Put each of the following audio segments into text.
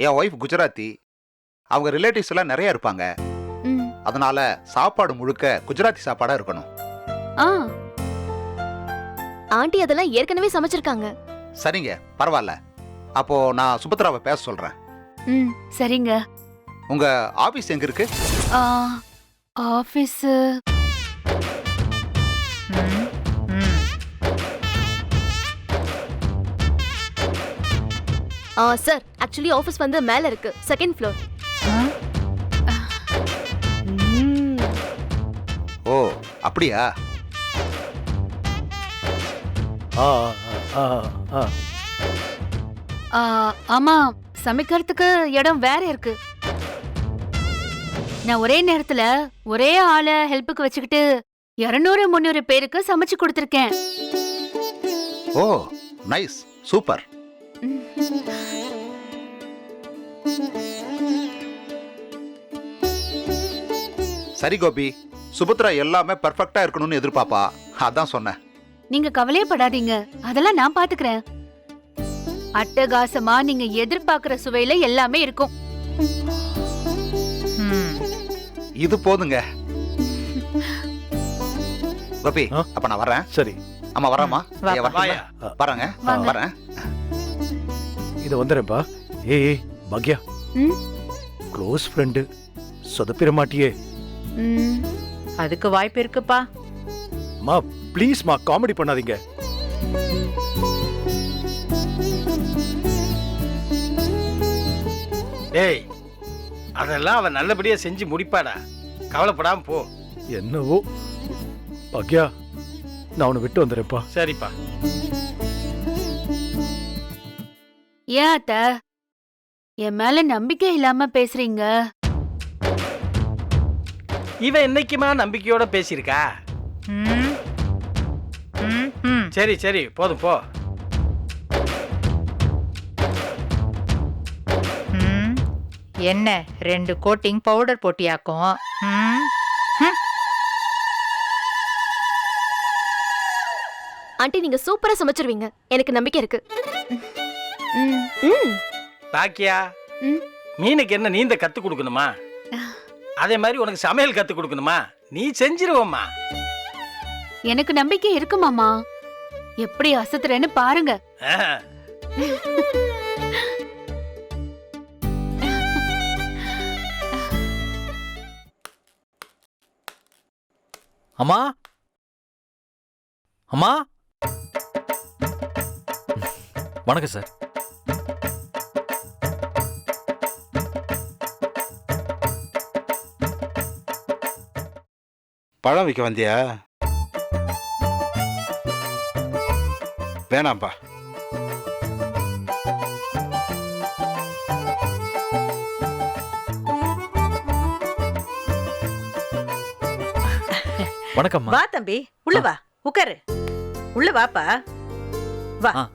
என் wife Gujarati. அவங்க relatives எல்லாம் நிறைய இருப்பாங்க. ம். அதனால சாப்பாடு முழுக்க குஜராத்தி சாப்பாடா இருக்கணும். ஆ. ஆண்டி அதெல்லாம் ஏற்கனவே சமைச்சிருக்காங்க. சரிங்க பரவாயில்ல. அப்போ நான் சுபத்ராவை பேச சொல்றேன். ம் சரிங்க. உங்க ஆபீஸ் எங்க இருக்கு? ஆ, ஆபீஸ் சார் ஆக்சுவலி ஆஃபீஸ் வந்து மேல இருக்கு. செகண்ட் ஃப்ளோர் ஓ அப்படியா? ஆ ஆ ஆ ஆ, ஆமா சமைக்கிறதுக்கு இடம் வேற இருக்கு. நான் ஒரே நேரத்துல ஒரே ஆளை ஹெல்ப்புக்கு வச்சுக்கிட்டு இருநூறு முந்நூறு பேருக்கு சமைச்சு கொடுத்துருக்கேன். Oh nice super. சரி கோபி சுபத்ரா எல்லாமே பெர்ஃபெக்ட்டா இருக்கணும்னு எதிர்பார்ப்பா அதான் சொன்னேன். நீங்க கவலையே படாதீங்க அதெல்லாம் நான் பாத்துக்கிறேன். அட்டகாசமா நீங்க எதிர்பார்க்கிற சுவையில எல்லாமே இருக்கும். இது போதுங்க. கோபி? அப்ப நான் வரேன் சரி. ஆமா வரேம்மா வா, ஏய், வரட்டுமா? வாயா. வரேங்க. வாங்க. வரேன். இது வந்துடுறேன்ப்பா ஏய் ஏய் பாக்யா. ம்? க்ளோஸ் ஃப்ரெண்டு சொதப்பிட மாட்டியே. ம். அதுக்கு வாய்ப்பு இருக்குப்பா. மா ப்ளீஸ்மா காமெடி பண்ணாதீங்க. டேய் அதெல்லாம் அவன் நல்லபடியா செஞ்சு முடிப்பாடா. கவலைப்படாம போ. என்னவோ? பாக்யா நான் உன்னை விட்டு வந்துடுறேன்ப்பா சரிப்பா. ஏன் அத்த என் மேல நம்பிக்கை இல்லாம பேசுறீங்க இவன் என்னைக்குமா நம்பிக்கையோட பேசியிருக்கா ம். ம், ம். சரி சரி போதும் போ ம். என்ன ரெண்டு கோட்டிங் பவுடர் போட்டியாக்கும் ம். ஆண்டி நீங்க சூப்பரா சமைச்சிருவீங்க எனக்கு நம்பிக்கை இருக்கு பாக்கியா ம். மீனுக்கு என்ன நீந்த கத்து கொடுக்கணுமா? அதே மாதிரி உனக்கு சமையல் கத்து கொடுக்கணுமா? நீ செஞ்சிருவம்மா. எனக்கு நம்பிக்கை இருக்கு மாமா எப்படி அசத்துறேன்னு பாருங்க. அம்மா? அம்மா? வணக்கம் சார். பழம் விற்க வந்தியா? வேணாம்ப்பா வணக்கம்மா. வா தம்பி. உள்ள வா. உட்காரு உள்ள வாப்பா. வா. ஆ.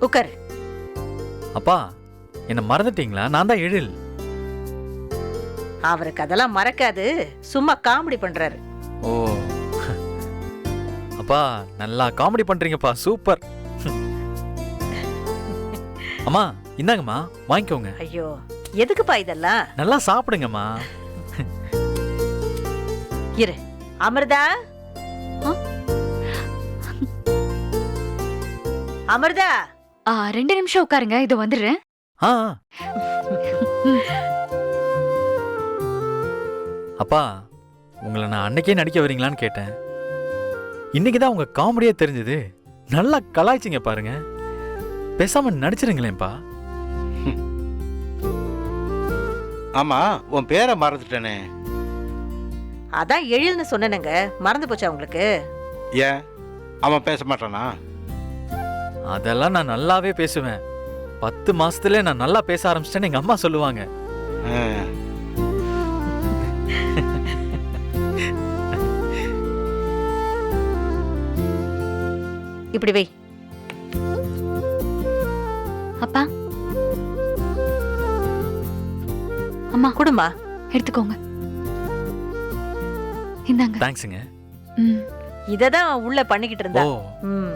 உட்காரு அப்பா என்ன மறந்துட்டீங்களா? நான் தான் எழில். அவருக்கு அதெல்லாம் மறக்காது. சும்மா காமெடி பண்றாரு. ஓ. அப்பா நல்லா காமெடி பண்றீங்கப்பா. சூப்பர் அம்மா இந்தாங்கம்மா. வாங்கிக்கோங்க. ஐயோ எதுக்குப்பா இதெல்லாம்? நல்லா சாப்பிடுங்கம்மா. இரு அமிர்தா? அமிர்தா. ஆ, ரெண்டு நிமிஷம் உட்காருங்க இது வந்துடுறேன். ஆ. அப்பா உங்களை நான் அன்னைக்கே நடிக்க வரீங்களான்னு கேட்டேன். இன்னைக்கு தான் உங்க காமெடியே தெரிஞ்சது. நல்லா கலாய்ச்சிங்க பாருங்க. பேசாம நடிச்சிருங்களேன்ப்பா. ஆமா உன் பேரை மறந்துட்டேனே. அதான் எழில்னு சொன்னேனுங்க. மறந்து போச்சா உங்களுக்கு? ஏன்? அவன் பேச மாட்டானா? அதெல்லாம் நான் நல்லாவே பேசுவேன். பத்து மாசத்துல நான் நல்லா பேச ஆரம்பிச்சிட்டேன்னு எங்க அம்மா சொல்லுவாங்க. ஆ. இப்படி வை. அப்பா. அம்மா. குடுமா. எடுத்துக்கோங்க. இந்தாங்க. தேங்க்ஸுங்க ம். இததான் உள்ள பண்ணிக்கிட்டு இருந்தா. ஓ. ம்.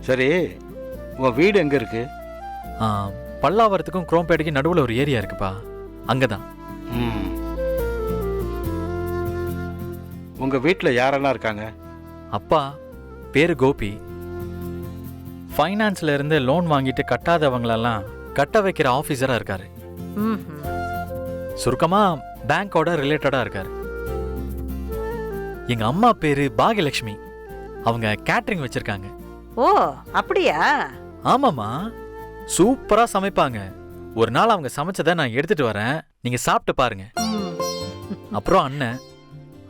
சரி உன் வீடு எங்க இருக்கு? ஆ, பல்லாவரத்துக்கும் குரோம்பேட்டைக்கும் நடுவில் ஒரு ஏரியா இருக்குப்பா. அங்கதான். ம். உங்க வீட்டில் யாரெல்லாம் இருக்காங்க? அப்பா பேரு கோபி. ஃபைனான்ஸ்ல இருந்து லோன் வாங்கிட்டு கட்டாதவங்களெல்லாம் கட்ட வைக்கிற ஆஃபீஸரா இருக்காரு. சுருக்கமா பேங்கோட ரிலேட்டடா இருக்காரு. எங்க அம்மா பேரு பாகியலட்சுமி. அவங்க கேட்டரிங் வச்சிருக்காங்க. ஓ அப்படியா? ஆமாமா சூப்பரா சமைப்பாங்க. ஒரு நாள் அவங்க சமைச்சதை நான் எடுத்துட்டு வரேன். நீங்க சாப்பிட்டு பாருங்க. அப்புறம் அண்ணன்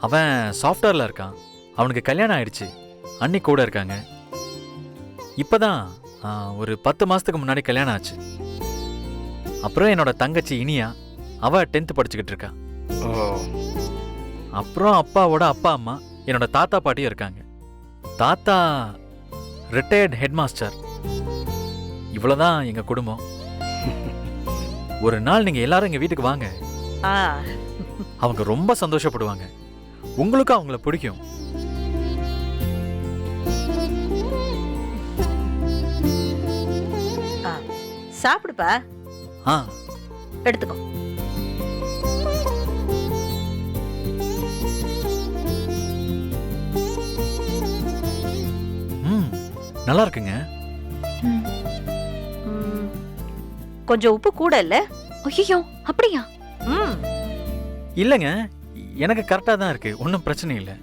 அவன் சாஃப்ட்வேர்ல இருக்கான். அவனுக்கு கல்யாணம் ஆயிடுச்சு. அண்ணி கூட இருக்காங்க. இப்பதான் ஒரு பத்து மாசத்துக்கு முன்னாடி கல்யாணம் ஆச்சு. அப்புறம் என்னோட தங்கச்சி இனியா அவ டென்த் படிச்சுக்கிட்டு இருக்கா. ஓ. அப்புறம் அப்பாவோட அப்பா அம்மா என்னோட தாத்தா பாட்டியும் இருக்காங்க. தாத்தா ரிட்டையர்ட் ஹெட் மாஸ்டர் இவ்வளவுதான் எங்க குடும்பம். ஒரு நாள் நீங்க எல்லாரும் எங்க வீட்டுக்கு வாங்க. ஆ. அவங்க ரொம்ப சந்தோஷப்படுவாங்க. உங்களுக்கும் அவங்கள பிடிக்கும். சாப்பிடுப்பா. ஆ. எடுத்துக்கோ. ம் நல்லா இருக்குங்க. ம். ம். கொஞ்சம் உப்பு கூட இல்ல? ஐயோ அப்படியா? ம். இல்லைங்க எனக்கு கரெக்டாக தான் இருக்கு. ஒன்றும் பிரச்சனை இல்லை.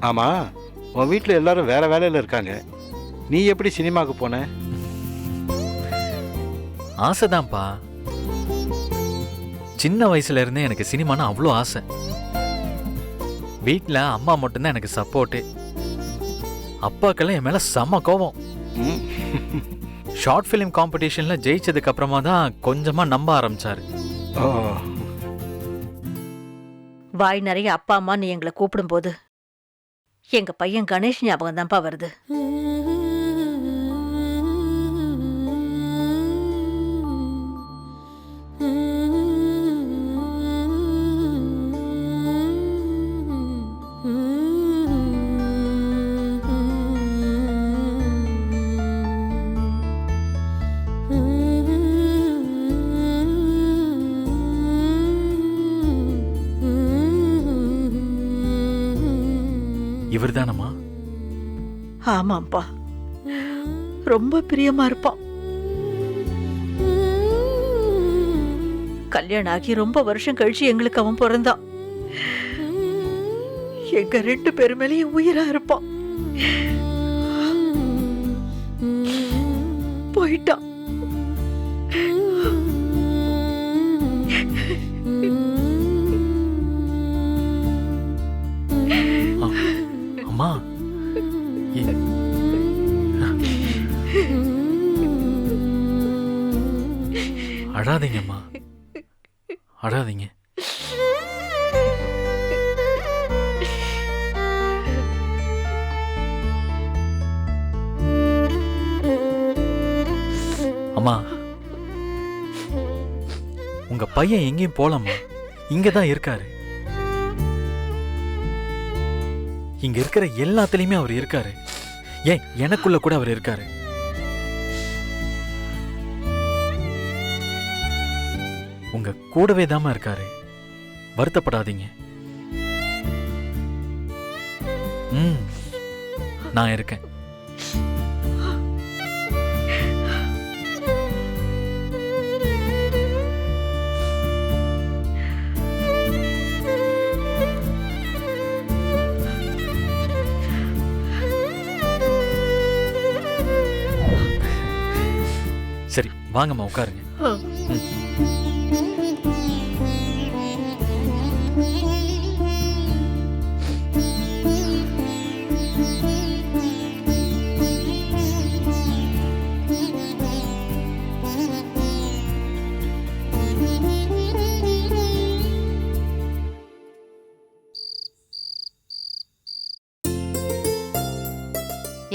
ஆமா உன் வீட்டில் எல்லாரும் வேற வேலையில் இருக்காங்க. நீ எப்படி சினிமாவுக்கு போன? ஆசைதான்ப்பா. சின்ன வயசுல இருந்தே எனக்கு சினிமானா அவ்வளோ ஆசை. வீட்டில் அம்மா மட்டும்தான் எனக்கு சப்போர்ட்டு அப்பாக்கெல்லாம் என் மேலே செம்ம கோபம் ஷார்ட் ஃபிலிம் காம்படிஷனில் ஜெயிச்சதுக்கு அப்புறமா தான் கொஞ்சமாக நம்ப ஆரம்பிச்சாரு. ஓ வாய் நிறைய அப்பா அம்மா நீ எங்களை கூப்பிடும்போது எங்க பையன் கணேஷ் ஞாபகம் தான்ப்பா வருது ஆமாப்பா ரொம்ப பிரியமா இருப்பான். கல்யாணம் ஆகி ரொம்ப வருஷம் கழிச்சு எங்களுக்கு அவன் பிறந்தான். எங்க ரெண்டு பேரு மேலேயும் உயிரா இருப்பான். அம்மா. உங்க பையன் எங்கேயும் போலாமா? இங்க தான் இருக்காரு. இங்க இருக்கிற எல்லாத்துலயுமே அவர் இருக்காரு. ஏன் எனக்குள்ள கூட அவர் இருக்காரு. உங்க கூடவே தாமா இருக்காரு. வருத்தப்படாதீங்க. ம் நான் இருக்கேன். வாங்கம்மா உட்காருங்க.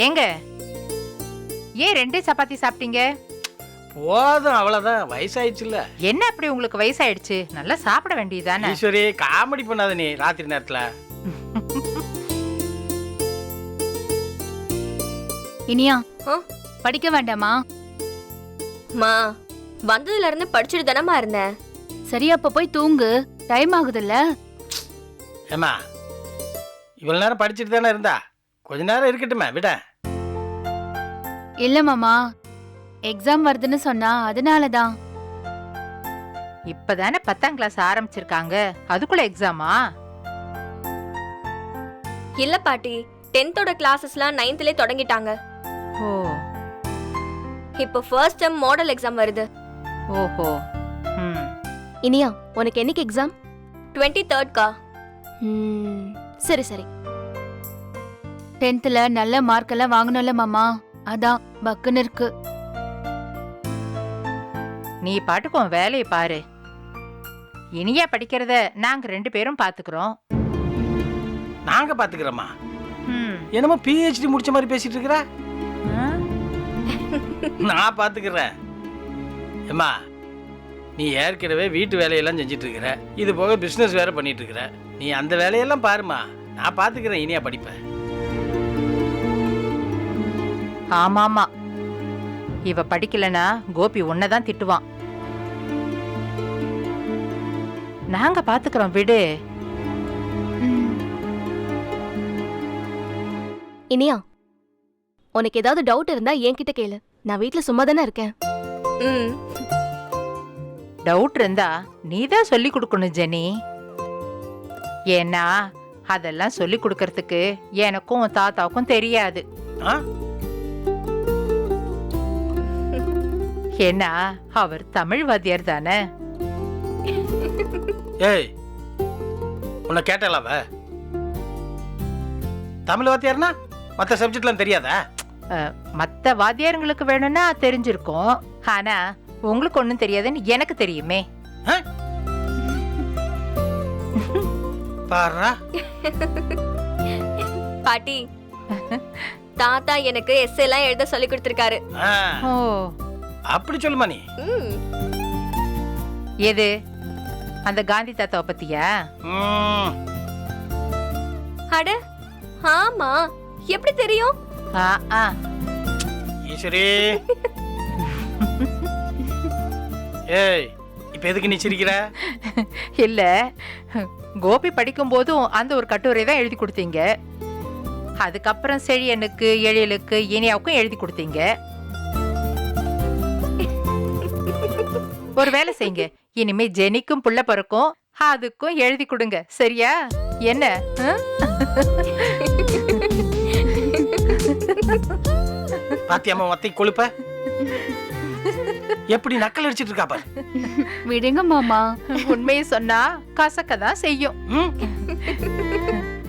ஏங்க ஏன் ரெண்டே சப்பாத்தி சாப்பிட்டீங்க? போதும் அவ்வளவுதான். வயசாயிடுச்சுல்ல. என்ன அப்படி உங்களுக்கு வயசாயிடுச்சு? நல்லா சாப்பிட வேண்டியதானே ஈஸ்வரி காமெடி பண்ணாத நீ ராத்திரி நேரத்துல. இனியா ஆ? படிக்க வேண்டாமா? மா வந்ததுல இருந்து படிச்சுட்டு தானமா இருந்தேன் சரி அப்ப போய் தூங்கு. டைம் ஆகுதுல்ல? ஏம்மா இவ்வளவு நேரம் படிச்சுட்டு தானே இருந்தா? கொஞ்ச நேரம் இருக்கட்டுமே விட. இல்ல மாமா. எக்ஸாம் வருதுன்னு சொன்னா அதனாலதான். இப்பதானே பத்தாம் கிளாஸ் ஆரம்பிச்சிருக்காங்க. அதுக்குள்ள எக்ஸாமா இல்ல பாட்டி டென்த்தோட கிளாஸஸ்லாம் நைன்த்லயே தொடங்கிட்டாங்க. ஓ. இப்போ ஃபர்ஸ்ட் டைம் மாடல் எக்ஸாம் வருது. ஓஹோ. ம். இனியா உனக்கு என்னைக்கு எக்ஸாம் டுவெண்ட்டி தேர்ட்கா சரி சரி. டென்த்ல நல்ல மார்க் எல்லாம் வாங்கணும்ல மாமா. அதான் பக்குன்னு இருக்கு. நீ பாட்டுக்கு உன் வேலையை பாரு. இனியா படிக்கிறத நாங்க ரெண்டு பேரும் பாத்துக்கிறோம். நாங்க பாத்துக்கிறோம்மா ம். என்னமோ பிஹெச்டி முடிச்ச மாதிரி பேசிட்டு இருக்கிற? நான் பாத்துக்கிறேன். ஏம்மா நீ ஏற்கனவே வீட்டு வேலையெல்லாம் செஞ்சுட்டு இருக்கிற. இது போக பிசினஸ் வேற பண்ணிட்டு இருக்கிற. நீ அந்த வேலையெல்லாம் பாருமா நான் பாத்துக்கிறேன் இனியா படிப்பேன் ஆமாமா இவ படிக்கலனா கோபி உன்னதான் திட்டுவான். நாங்க பாத்துக்கிறோம் விடு. இனியா உனக்கு ஏதாவது டவுட் இருந்தா என்கிட்ட கேளு. நான் வீட்ல சும்மா தானே இருக்கேன். ம். டவுட் இருந்தா நீ தான் சொல்லி கொடுக்கணும் ஜெனி. ஏன்னா அதெல்லாம் சொல்லி கொடுக்கறதுக்கு எனக்கும் உன் தாத்தாவுக்கும் தெரியாது. ஆ? ஏன்னா அவர் தமிழ் வாத்தியார் தானே? ஏய் உன்னை கேட்டல அவ தமிழ் வாத்தியார்னா மற்ற சப்ஜெக்ட்லாம் தெரியாதா? மத்த வாத்தியாருங்களுக்கு வேணும்னா தெரிஞ்சிருக்கும். ஆனா உங்களுக்கு ஒண்ணும் தெரியாதுன்னு எனக்கு தெரியுமே. பாருடா பாட்டி தாத்தா எனக்கு எஸ் எல்லாம் எழுத சொல்லி கொடுத்திருக்காரு. ஆ, ஓ. அப்படி சொல்லுமா நீ? எது? அந்த காந்தி தாத்தாவை பத்தியா? அட ஆமா. எப்படி தெரியும்? ஆ ஆ. ஈஸ்வரி. ஏய் இப்ப எதுக்கு நீ சிரிக்கிற? இல்ல கோபி படிக்கும் போதும் அந்த ஒரு கட்டுரை தான் எழுதி கொடுத்தீங்க. அதுக்கப்புறம் செழியனுக்கு எழிலுக்கு இனியாவுக்கும் எழுதி கொடுத்தீங்க. ஒரு வேலை செய்யுங்க. இனிமே ஜெனிக்கும் புள்ள பிறக்கும். அதுக்கும் எழுதி கொடுங்க. சரியா? என்ன? பாத்தியாமா மத்தை கொழுப்ப? எப்படி நக்கல் அடிச்சிட்டு இருக்கா பாரு. விடுங்க மாமா. உண்மையை சொன்னா கசக்க தான் செய்யும்.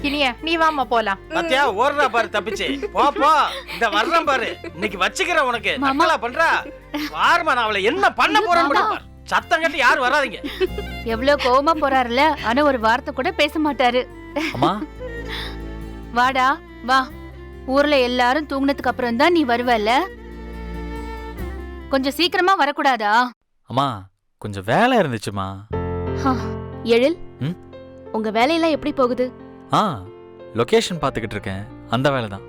இனியா நீ வாமா போலாம். பாத்தியா ஓடுறா பாரு தப்பிச்சு. போ போ. இந்த வர்றேன் பாரு. இன்னைக்கு வச்சுக்கிறேன் உனக்கு. நக்கலா பண்றா. வாருமா நான் அவளை என்ன பண்ண போறேன்னு. பாரு. சத்தம் கட்டி யாரும் வராதீங்க. எவ்வளவு கோவமா போறாருல ஆனா ஒரு வார்த்தை கூட பேச மாட்டாரு. அம்மா? வாடா வா. ஊர்ல எல்லாரும் தூங்குனதுக்கு அப்புறம் தான் நீ வருவல்ல? கொஞ்சம் சீக்கிரமா வரக்கூடாதா? அம்மா கொஞ்சம் வேலை இருந்துச்சுமா எழில்? ம்? உங்க வேலையெல்லாம் எப்படி போகுது? ஆ லொகேஷன் பார்த்துக்கிட்டு இருக்கேன். அந்த வேலை தான்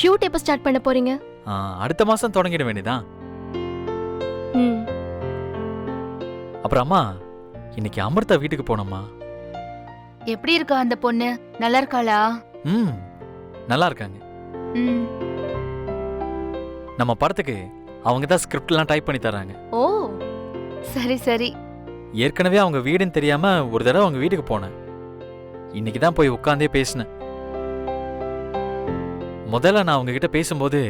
ஷூட் எப்ப ஸ்டார்ட் பண்ண போறீங்க? அடுத்த மாசம் தொடங்கிட வேண்டியதான் அப்புறம் அம்மா இன்னைக்கு அமிர்தா வீட்டுக்கு போனோம்மா. எப்படி இருக்கா அந்த பொண்ணு? நல்லா இருக்காளா? ம் நல்லா இருக்காங்க. ம். நம்ம படத்துக்கு அவங்க தான் ஸ்கிரிப்ட்லாம் டைப் பண்ணி தராங்க ஓ சரி சரி. ஏற்கனவே அவங்க வீடுன்னு தெரியாம ஒரு தடவை அவங்க வீட்டுக்கு போனேன். இன்னைக்கு தான் போய் உட்காந்தே பேசினேன். முதல்ல நான் அவங்க கிட்ட பேசும்போது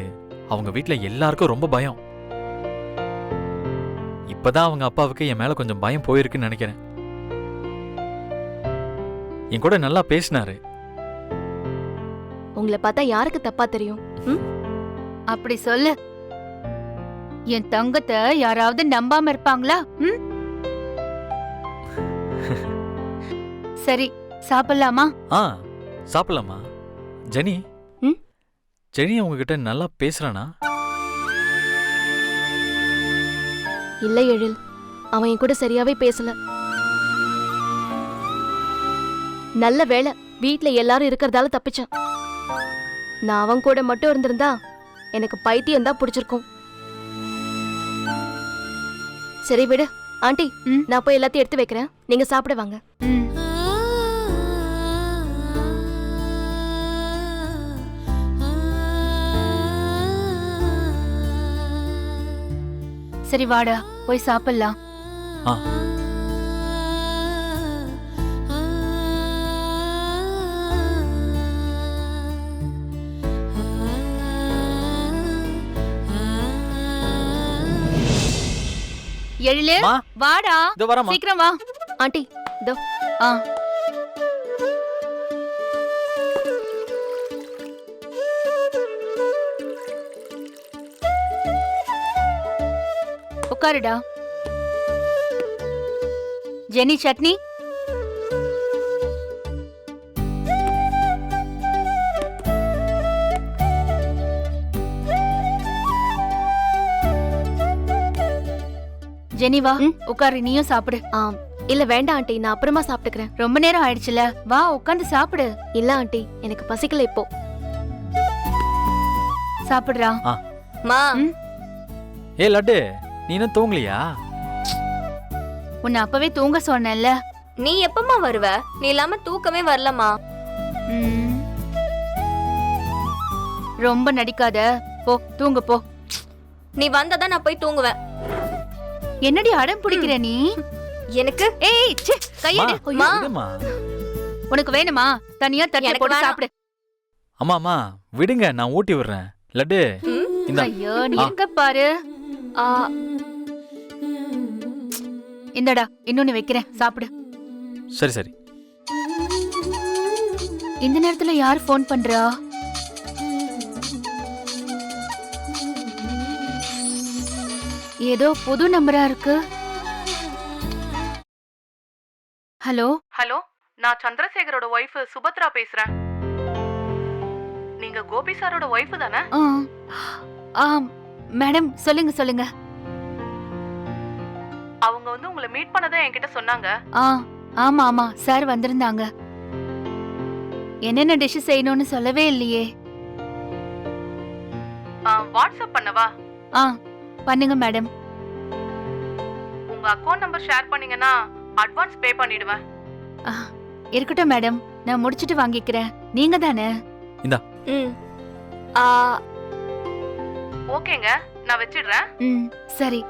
அவங்க வீட்ல எல்லாருக்கும் ரொம்ப பயம். இப்பதான் அவங்க அப்பாவுக்கு என் மேல கொஞ்சம் பயம் போயிருக்குன்னு நினைக்கிறேன். என் கூட நல்லா பேசினாரு. உங்களை பார்த்தா யாருக்கு தப்பா தெரியும்? அப்படி சொல்லு. என் தங்கத்தை யாராவது நம்பாம இருப்பாங்களா? ம்? சரி சாப்பிடலாமா? ஆ சாப்பிடலாமா? ஜெனி. ம்? ஜெனி உங்ககிட்ட நல்லா பேசுறானா? இல்ல எழில் அவன் என் கூட சரியாவே பேசல. நல்ல வேளை வீட்ல எல்லாரும் இருக்கறதால தப்பிச்சான். நான் அவன் கூட மட்டும் இருந்திருந்தா எனக்கு பைத்தியம் தான் பிடிச்சிருக்கும். சரி விடு ஆண்டி. நான் போய் எல்லாத்தையும் எடுத்து வைக்கிறேன். நீங்க சாப்பிட வாங்க. சரி வாடா. போய் சாப்பிடலாம். ஆ. எழிலு மா. வாடா. இதோ வரமா சீக்கிரம் வா. ஆண்டி இதோ. ஆ. உட்காருடா. ஜெனி சட்னி? ஜெனி வா. உட்காரு நீயும் சாப்பிடு. ஆ. இல்ல வேண்டாம் ஆண்டி. நான் அப்புறமா சாப்பிட்டுக்கிறேன். ரொம்ப நேரம் ஆயிடுச்சுல. வா உட்காந்து சாப்பிடு. இல்ல ஆண்டி. எனக்கு பசிக்கல இப்போ. சாப்பிடுறா. ம். ஏ லட்டு. நீ இன்னும் தூங்கலையா? உன்னை அப்பவே தூங்க சொன்னேன்ல. நீ எப்பமா வருவ? நீ இல்லாம தூக்கமே வரலமா ம். ரொம்ப நடிக்காத. போ தூங்க போ. நீ வந்தாதான் நான் போய் தூங்குவேன். என்னடி அடம் பிடிக்கிற நீ? எனக்கு? ஏய் ச்சே கையெடு. மா, விடுமா? உனக்கு வேணுமா? தனியா தட்டில எனக்கு போட்டு வேணாம். சாப்பிடு. அம்மா அம்மா விடுங்க நான் ஊட்டி விடுறேன். லட்டு இந்தா. ஐயோ நீ ஆ. எங்க பாரு? ஆ, இந்தடா இன்னொன்னு வைக்கிறேன். சாப்பிடு. சரி சரி. இந்த நேரத்துல யார் ஃபோன் பண்றா? ஏதோ புது நம்பரா இருக்கு. ஹலோ ஹலோ நான் சந்திரசேகரோட ஒய்ஃப் சுபத்ரா பேசுறேன். நீங்க கோபி சாரோட ஒய்ஃப் தானே? ஆ. ஆ மேடம் சொல்லுங்க சொல்லுங்க. உங்களை மீட் பண்ணதா என்கிட்ட சொன்னாங்க. ஆ ஆமா ஆமா. சார் வந்திருந்தாங்க. என்னென்ன டிஷ் செய்யணும்னு சொல்லவே இல்லையே. வாட்ஸ்அப் பண்ணவா? ஆ பண்ணுங்க மேடம். உங்க அக்கவுண்ட் நம்பர் ஷேர் பண்ணீங்கன்னா அட்வான்ஸ் பே பண்ணிடுவேன். இருக்கட்டும் மேடம். நான் முடிச்சிட்டு வாங்கிக்கிறேன். நீங்க தானே? ம். ஆ, ஓகேங்க நான் வச்சிடுறேன். ம் சரி.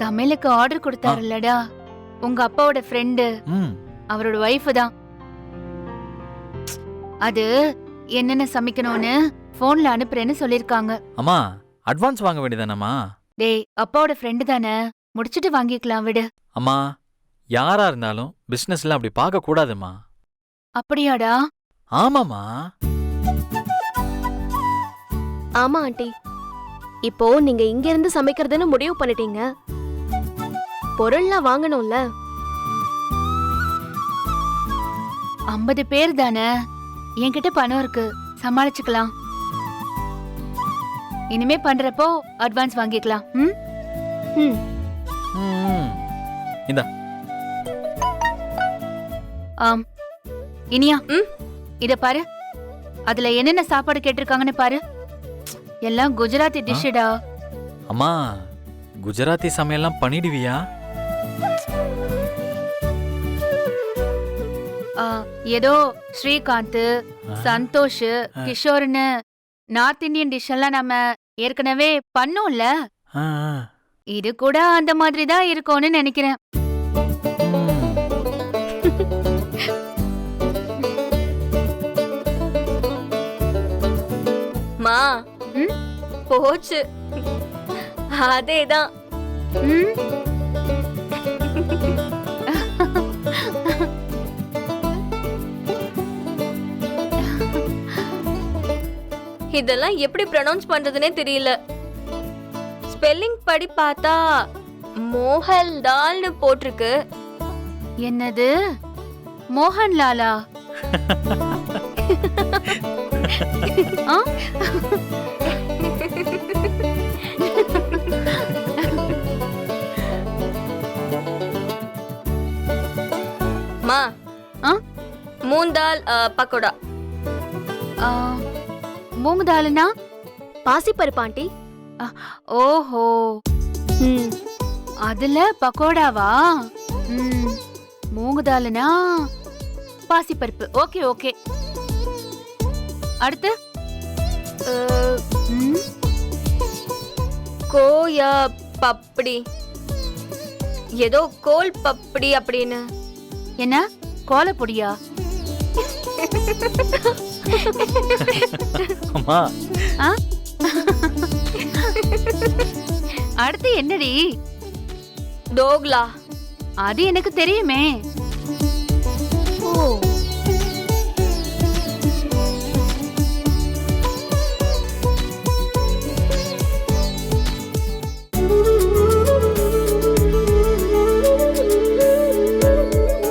சமையலுக்கு ஆர்டர் கொடுத்தாருல்லடா. உங்க அப்பாவோட ஃப்ரெண்டு ம். அவரோட ஒய்ஃப் தான். அது என்னென்ன சமைக்கணும்னு போன்ல அனுப்புறேன்னு சொல்லிருக்காங்க. அம்மா அட்வான்ஸ் வாங்க வேண்டியதானம்மா? டேய் அப்பாவோட ஃப்ரெண்டு தானே. முடிச்சிட்டு வாங்கிக்கலாம் விடு. அம்மா யாரா இருந்தாலும் பிசினஸ்ல அப்படி பார்க்க கூடாதும்மா. அப்படியாடா? ஆமாம்மா. ஆமா ஆண்டி. இப்போ நீங்க இங்க இருந்து சமைக்கிறதுன்னு முடிவு பண்ணிட்டீங்க. பொருள்லாம் வாங்கணும்ல? ஐம்பது பேர் தானே? என்கிட்ட பணம் இருக்கு. சமாளிச்சுக்கலாம். இனிமே பண்றப்போ அட்வான்ஸ் வாங்கிக்கலாம். ம்? ம். ம் ஆம். இனியா ம்? இத பாரு. அதுல என்னென்ன சாப்பாடு கேட்டிருக்காங்கன்னு பாரு. எல்லாம் குஜராத்தி டிஷ்ஷுடா? அம்மா குஜராத்தி சமையல்லாம் பண்ணிடுவியா? ஆ, ஏதோ ஸ்ரீகாந்த் சந்தோஷ். கிஷோர்னு நார்த் இந்தியன் டிஷ் எல்லாம் நம்ம ஏற்கனவே பண்ணோம்ல ஆ, ஆ. இது கூட அந்த மாதிரி தான் இருக்கும்னு நினைக்கிறேன் ம். மா ம்? போச்சு அதேதான் ம்? இதெல்லாம் எப்படி ப்ரொனவுன்ஸ் பண்றதுனே தெரியல. ஸ்பெல்லிங் படி பார்த்தா மோஹல் தால்னு போட்டிருக்கு. என்னது? மோகன்லாலா ஆ? மா ஆ? மூன் தால் அ, பக்கோடா. ஆ, மூங்கு தாலுனா பாசிப்பருப்பு ஆண்டி. ஓஹோ. ம். அதுல பக்கோடாவா? ம். மூங்கு தாலுனா பாசிப்பருப்பு ஓகே ஓகே. அடுத்து? கோயா பப்படி ஏதோ கோல் பப்படி அப்படின்னு. என்ன? கோலப்பொடியா? அம்மா. அடுத்து என்னடி? டோக்லா. அது எனக்கு தெரியுமே.